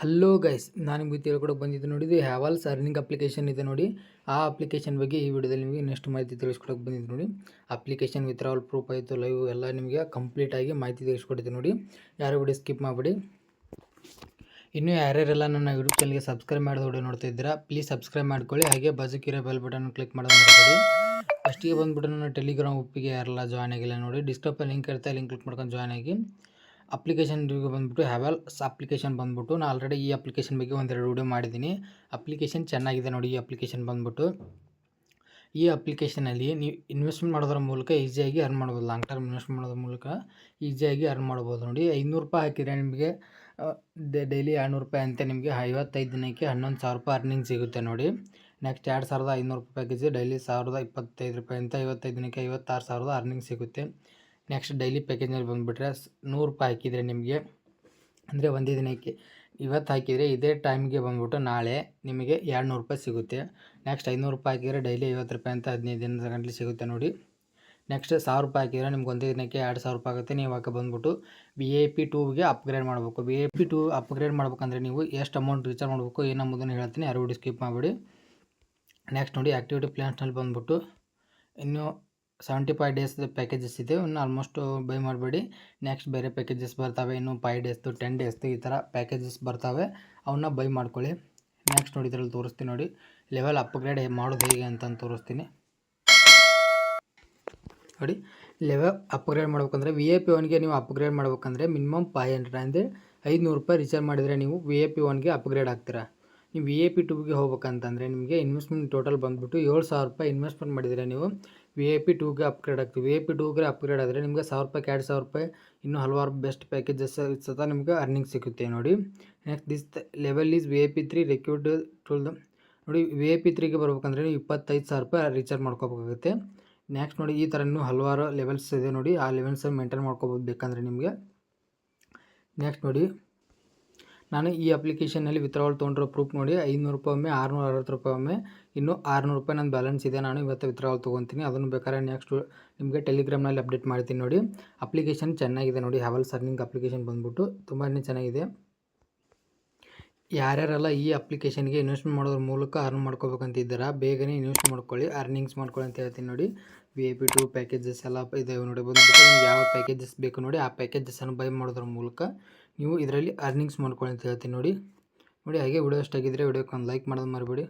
Hello guys ನಾನು ನಿಮಗೆ ತಿಳ್ಕೊಡೋಕೆ ಬಂದಿದ್ದು ನೋಡಿ, ಇದು ಹ್ಯಾವಲ್ಸ್ ಅರ್ನಿಂಗ್ ಅಪ್ಲಿಕೇಶನ್ ಇದೆ ನೋಡಿ. ಆ ಅಪ್ಲಿಕೇಶನ್ ಬಗ್ಗೆ ಈ ವಿಡಿಯೋದಲ್ಲಿ ನಿಮಗೆ ನೆಕ್ಸ್ಟ್ ಮಾಹಿತಿ ತಿಳಿಸ್ಕೊಡೋಕೆ ಬಂದಿದ್ದು ನೋಡಿ. ಅಪ್ಲಿಕೇಶನ್ ವಿತ್ರಾವಲ್ ಪ್ರೂಫ್ ಆಯಿತು ಲೈವ್ ಎಲ್ಲ ನಿಮಗೆ ಕಂಪ್ಲೀಟಾಗಿ ಮಾಹಿತಿ ತಿಳಿಸ್ಕೊಡ್ತೀನಿ ನೋಡಿ. ಯಾರು ವಿಡಿಯೋ ಸ್ಕಿಪ್ ಮಾಡಿಬಿಡಿ. ಇನ್ನೂ ಯಾರ್ಯಾರೆಲ್ಲ ನನ್ನ ಯೂಟ್ಯೂಬ್ ಚಾನಲ್ಗೆ ಸಬ್ಸ್ಕ್ರೈಬ್ ಮಾಡಿದ ವಿಡಿಯೋ ನೋಡ್ತಾ ಇದ್ದೀರಾ ಪ್ಲೀಸ್ ಸಬ್ಸ್ಕ್ರೈಬ್ ಮಾಡ್ಕೊಳ್ಳಿ. ಹಾಗೆ ಬಾಜುಕಿರೋ ಬೆಲ್ ಬಟನ್ ಕ್ಲಿಕ್ ಮಾಡೋದು ಮರಿಬೇಡಿ ಫಸ್ಟಿಗೆ ಬಂದುಬಿಟ್ಟು ನನ್ನ ಟೆಲಿಗ್ರಾಮ್ ಒಪ್ಪಿಗೆ ಯಾರೆಲ್ಲ ಜಾಯ್ನ್ ಆಗಿಲ್ಲ ನೋಡಿ ಡಿಸ್ಕ್ರಿಪ್ಷನ್ ಲಿಂಕ್ ಇರುತ್ತೆ ಲಿಂಕ್ ಕ್ಲಿಕ್ ಮಾಡ್ಕೊಂಡು ಜಾಯ್ನ್ ಆಗಿ. ಅಪ್ಲಿಕೇಶನ್ ಬಂದುಬಿಟ್ಟು ಹ್ಯಾವೆಲ್ಸ್ ಅಪ್ಲಿಕೇಶನ್ ಬಂದುಬಿಟ್ಟು ನಾನು ಆಲ್ರೆಡಿ ಈ ಅಪ್ಲಿಕೇಶನ್ ಬಗ್ಗೆ ಒಂದೆರಡು ವೀಡಿಯೋ ಮಾಡಿದ್ದೀನಿ. ಅಪ್ಲಿಕೇಶನ್ ಚೆನ್ನಾಗಿದೆ ನೋಡಿ ಈ ಅಪ್ಲಿಕೇಶನ್ ಬಂದುಬಿಟ್ಟು. ಈ ಅಪ್ಲಿಕೇಶನಲ್ಲಿ ನೀವು ಇನ್ವೆಸ್ಟ್ಮೆಂಟ್ ಮಾಡೋದ್ರ ಮೂಲಕ ಈಸಿಯಾಗಿ ಅರ್ನ್ ಮಾಡ್ಬೋದು. ಲಾಂಗ್ ಟರ್ಮ್ ಇನ್ವೆಸ್ಟ್ ಮಾಡೋದ್ರ ಮೂಲಕ ಈಸಿಯಾಗಿ ಅರ್ನ್ ಮಾಡ್ಬೋದು. ನೋಡಿ ಐನೂರು ರೂಪಾಯಿ ಹಾಕಿದರೆ ನಿಮಗೆ ಡೈಲಿ ಎರಡುನೂರು ರೂಪಾಯಿ ಅಂತ ನಿಮಗೆ ಐವತ್ತೈದು ದಿನಕ್ಕೆ ಹನ್ನೊಂದು ಸಾವಿರ ರೂಪಾಯಿ ಅರ್ನಿಂಗ್ ಸಿಗುತ್ತೆ ನೋಡಿ. ನೆಕ್ಸ್ಟ್ ಎರಡು ಸಾವಿರದ ಐನೂರು ರೂಪಾಯಿ ಪ್ಯಾಕೇಜ್ ಡೈಲಿ ಸಾವಿರದ ಇಪ್ಪತ್ತೈದು ರೂಪಾಯಿ ಅಂತ ಐವತ್ತೈದು ದಿನಕ್ಕೆ ಐವತ್ತಾರು ಸಾವಿರದ ಅರ್ನಿಂಗ್ ಸಿಗುತ್ತೆ. ನೆಕ್ಸ್ಟ್ ಡೈಲಿ ಪ್ಯಾಕೇಜ್ನಲ್ಲಿ ಬಂದುಬಿಟ್ರೆ ನೂರು ರೂಪಾಯಿ ಹಾಕಿದರೆ ನಿಮಗೆ. ಅಂದರೆ ಒಂದೇ ದಿನಕ್ಕೆ ಇವತ್ತು ಹಾಕಿದರೆ ಇದೇ ಟೈಮ್ಗೆ ಬಂದ್ಬಿಟ್ಟು ನಾಳೆ ನಿಮಗೆ ಎರಡು ನೂರು ರೂಪಾಯಿ ಸಿಗುತ್ತೆ. ನೆಕ್ಸ್ಟ್ ಐನೂರು ರೂಪಾಯಿ ಹಾಕಿದರೆ ಡೈಲಿ ಐವತ್ತು ರೂಪಾಯಿ ಅಂತ ಹದಿನೈದು ದಿನದ ಗಂಟಲು ಸಿಗುತ್ತೆ ನೋಡಿ. ನೆಕ್ಸ್ಟ್ ಸಾವಿರ ರೂಪಾಯಿ ಹಾಕಿದರೆ ನಿಮ್ಗೆ ಒಂದೇ ದಿನಕ್ಕೆ ಎರಡು ಸಾವಿರ ರೂಪಾಯಿ ಆಗುತ್ತೆ. ನೀವು ಹಾಕಿ ಬಂದುಬಿಟ್ಟು ಬಿ ಎ ಪಿ ಟೂಗೆ ಅಪ್ಗ್ರೇಡ್ ಮಾಡಬೇಕು. B A P two upgrade ಮಾಡಬೇಕಂದ್ರೆ ನೀವು ಎಷ್ಟು ಅಮೌಂಟ್ ರೀಚಾರ್ಜ್ ಮಾಡಬೇಕು, ಏನು ಎಂಬುದನ್ನು ಹೇಳ್ತೀನಿ, ಯಾರು ವಿಡಿಯೋ ಸ್ಕಿಪ್ ಮಾಡಿಬಿಡಿ. ನೆಕ್ಸ್ಟ್ ನೋಡಿ ಆ್ಯಕ್ಟಿವಿಟಿ ಪ್ಲ್ಯಾನ್ಸ್ನಲ್ಲಿ ಬಂದುಬಿಟ್ಟು ಇನ್ನು ಸೆವೆಂಟಿ ಫೈವ್ ಡೇಸ್ ಪ್ಯಾಕೇಜಸ್ ಇದೆ. ಇನ್ನು ಆಲ್ಮೋಸ್ಟು ಬೈ ಮಾಡಬೇಡಿ. ನೆಕ್ಸ್ಟ್ ಬೇರೆ ಪ್ಯಾಕೇಜಸ್ ಬರ್ತವೆ. ಇನ್ನು ಫೈವ್ ಡೇಸ್ದು ಟೆನ್ ಡೇಸ್ದು ಈ ಥರ ಪ್ಯಾಕೇಜಸ್ ಬರ್ತವೆ. ಅವನ್ನ ಬೈ ಮಾಡ್ಕೊಳ್ಳಿ. ನೆಕ್ಸ್ಟ್ ನೋಡಿ ಇದರಲ್ಲಿ ತೋರಿಸ್ತೀನಿ ನೋಡಿ. ಲೆವೆಲ್ ಅಪ್ಗ್ರೇಡ್ ಮಾಡೋದು ಹೇಗೆ ಅಂತಂದು ತೋರಿಸ್ತೀನಿ. ನೋಡಿ ಲೆವೆಲ್ ಅಪ್ಗ್ರೇಡ್ ಮಾಡ್ಬೇಕಂದ್ರೆ ವಿ ಎ ಪಿ ಒನ್ಗೆ ನೀವು ಅಪ್ಗ್ರೇಡ್ ಮಾಡ್ಬೇಕಂದ್ರೆ ಮಿನಿಮಮ್ ಫೈವ್ ಹಂಡ್ರೆಡ್ ಅಂದರೆ ಐದುನೂರು ರೂಪಾಯಿ ರಿಚಾರ್ಜ್ ಮಾಡಿದರೆ ನೀವು ವಿ ಎ ಪಿ ಒನ್ಗೆ ಅಪ್ಗ್ರೇಡ್ ಆಗ್ತೀರಾ. ನೀವು ವಿ ಎ ಪಿ ಟೂಗೆ ಹೋಗ್ಬೇಕಂತಂದರೆ ನಿಮಗೆ ಇನ್ವೆಸ್ಟ್ಮೆಂಟ್ ಟೋಟಲ್ ಬಂದುಬಿಟ್ಟು ಏಳು ಸಾವಿರ ರೂಪಾಯಿ ಇನ್ವೆಸ್ಟ್ಮೆಂಟ್ ಮಾಡಿದರೆ ನೀವು ವಿ ಐ ಪಿ ಟೂಗೆ ಅಪ್ಗ್ರೇಡ್ ಆಗ್ತೀವಿ. ವಿ ಐ ಪಿ ಟೂಗೆ ಅಪ್ಗ್ರೇಡ್ ಆದರೆ ನಿಮಗೆ ಸಾವಿರ ರೂಪಾಯಿ, ಎರಡು ಸಾವಿರ ರೂಪಾಯಿ, ಇನ್ನೂ ಹಲವಾರು ಬೆಸ್ಟ್ ಪ್ಯಾಕೇಜಸ್ ಸತ ನಿಮ್ಗೆ ಅರ್ನಿಂಗ್ ಸಿಗುತ್ತೆ ನೋಡಿ. Next this level is V I P three required tool ನೋಡಿ ವಿ ಐ ಪಿ ತ್ರೀಗೆ ಬರ್ಬೇಕಂದ್ರೆ ನೀವು ಇಪ್ಪತ್ತೈದು ಸಾವಿರ ರೂಪಾಯಿ ರೀಚಾರ್ಜ್ ಮಾಡ್ಕೋಬೇಕಾಗುತ್ತೆ. ನೆಕ್ಸ್ಟ್ ನೋಡಿ, ಈ ಥರ ಇನ್ನೂ ಹಲವಾರು ಲೆವೆಲ್ಸ್ ಇದೆ ನೋಡಿ. ಆ ಲೆವೆಲ್ಸ್ ಮೇಂಟೈನ್ ಮಾಡ್ಕೋಬೋದು ಬೇಕಂದರೆ ನಿಮಗೆ. ನೆಕ್ಸ್ಟ್ ನೋಡಿ ನಾನು ಈ ಅಪ್ಲಿಕೇಶನಲ್ಲಿ ವಿತ್ಡ್ರಾವಲ್ ತೊಗೊಂಡಿರೋ ಪ್ರೂಫ್ ನೋಡಿ ಐನೂರು ರೂಪಾಯಿ ಒಮ್ಮೆ, ಆರುನೂರ, ಅರವತ್ತು ರೂಪಾಯಿ ಒಮ್ಮೆ, ಇನ್ನೂ ಆರುನೂರು ರೂಪಾಯಿ ನನ್ನ ಬ್ಯಾಲೆನ್ಸ್ ಇದೆ, ನಾನು ಇವತ್ತು ವಿತ್ಡ್ರಾವಲ್ ತೊಗೊತೀನಿ. ಅದನ್ನು ಬೇಕಾದ್ರೆ ನೆಕ್ಸ್ಟ್ ನಿಮಗೆ ಟೆಲಿಗ್ರಾಮ್ನಲ್ಲಿ ಅಪ್ಡೇಟ್ ಮಾಡ್ತೀನಿ ನೋಡಿ. ಅಪ್ಲಿಕೇಶನ್ ಚೆನ್ನಾಗಿದೆ ನೋಡಿ ಹವಲ್ ಸರ್ನಿಂಗ್ ಅಪ್ಲಿಕೇಶನ್ ಬಂದ್ಬಿಟ್ಟು ತುಂಬಾ ಚೆನ್ನಾಗಿದೆ. ಯಾರ್ಯಾರೆಲ್ಲ ಈ ಅಪ್ಲಿಕೇಶನ್ಗೆ ಇನ್ವೆಸ್ಟ್ಮೆಂಟ್ ಮಾಡೋದ್ರ ಮೂಲಕ ಅರ್ನ್ ಮಾಡ್ಕೋಬೇಕಂತಿದ್ದೀರಾ ಬೇಗನೆ ಇನ್ವೆಸ್ಟ್ ಮಾಡ್ಕೊಳ್ಳಿ ಅರ್ನಿಂಗ್ಸ್ ಮಾಡ್ಕೊಳ್ಳಿ ಅಂತ ಹೇಳ್ತೀನಿ ನೋಡಿ. V A P two packages ಎಲ್ಲ ಇದಾವೆ ನೋಡಿ. ಬಂದ್ಬಿಟ್ಟು ನಿಮ್ಗೆ ಯಾವ ಪ್ಯಾಕೇಜಸ್ ಬೇಕು ನೋಡಿ, ಆ ಪ್ಯಾಕೇಜಸ್ಸನ್ನು ಬೈ ಮಾಡೋದ್ರ ಮೂಲಕ ನೀವು ಇದರಲ್ಲಿ ಅರ್ನಿಂಗ್ಸ್ ಮಾಡ್ಕೊಳ್ಳಿ ಅಂತ ಹೇಳ್ತೀನಿ ನೋಡಿ. ನೋಡಿ, ಹಾಗೆ ವಿಡಿಯೋ ಇಷ್ಟ ಆಗಿದ್ದರೆ ವಿಡಿಯೋಕ್ಕೆ ಒಂದು ಲೈಕ್ ಮಾಡೋದು ಮರಿಬೇಡಿ.